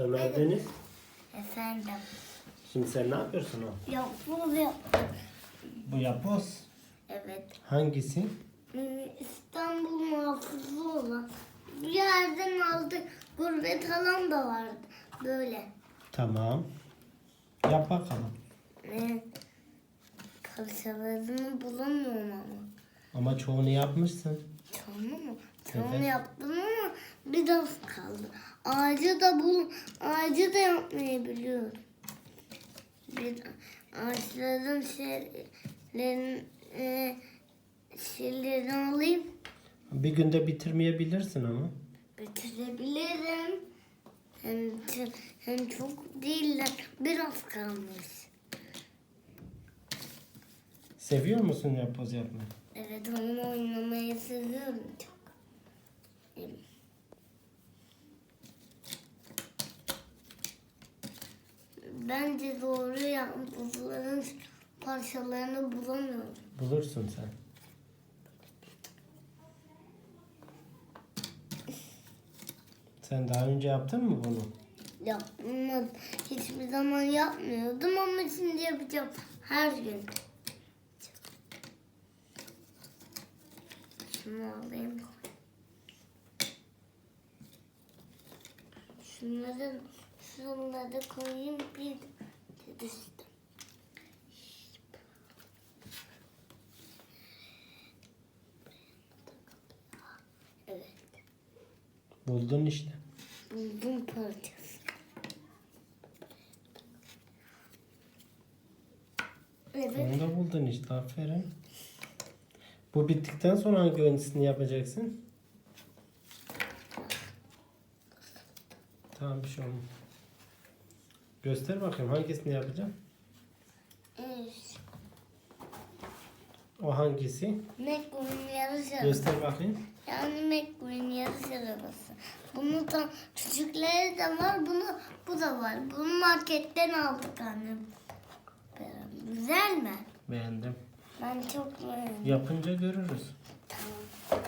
Ömer. Deniz. Efendim. Şimdi sen ne yapıyorsun o? Yapboz yaptık. Bu yapboz. Evet. Hangisi? Hmm, İstanbul muhafızı olan. Bir yerden aldık. Gurbet alan da vardı. Böyle. Tamam. Yap bakalım. Ne? Parçalarını bulamıyorum ama. Ama çoğunu yapmışsın. Çoğunu mu? Çoğunu Evet. yaptım ama biraz kaldı. Ağacı da bul, ağacı da yapmayı biliyorum. Bir ağaçların şeylerin e, şeylerini alayım. Bir günde bitirmeyebilirsin ama. Bitirebilirim. Hem, hem çok değiller. Biraz kalmış. Seviyor musun yapboz yapmayı? Evet onu oynamayı seviyorum çok. Evet. Bence doğru yapbozların parçalarını bulamıyorum. Bulursun sen. Sen daha önce yaptın mı bunu? Yapmadım. Hiçbir zaman yapmıyordum ama şimdi yapacağım. Her gün. Şunu alayım. Şunları, şunları koyayım bir işte. Evet. Buldun işte. Buldum parçası. Evet. Onu da buldun işte. Aferin. Bu bittikten sonra hangi öncesini yapacaksın? Tamam bir şey olmaz. Göster bakayım hangisini yapacağım? Evet. O hangisi? McQueen yarış arabası. Göster bakayım. Yani McQueen yarış arabası. Bunun tam küçükleri de var. Bunu bu da var. Bunu marketten aldık annem. Güzel mi? Beğendim. Ben çok beğendim. Yapınca görürüz. Tamam.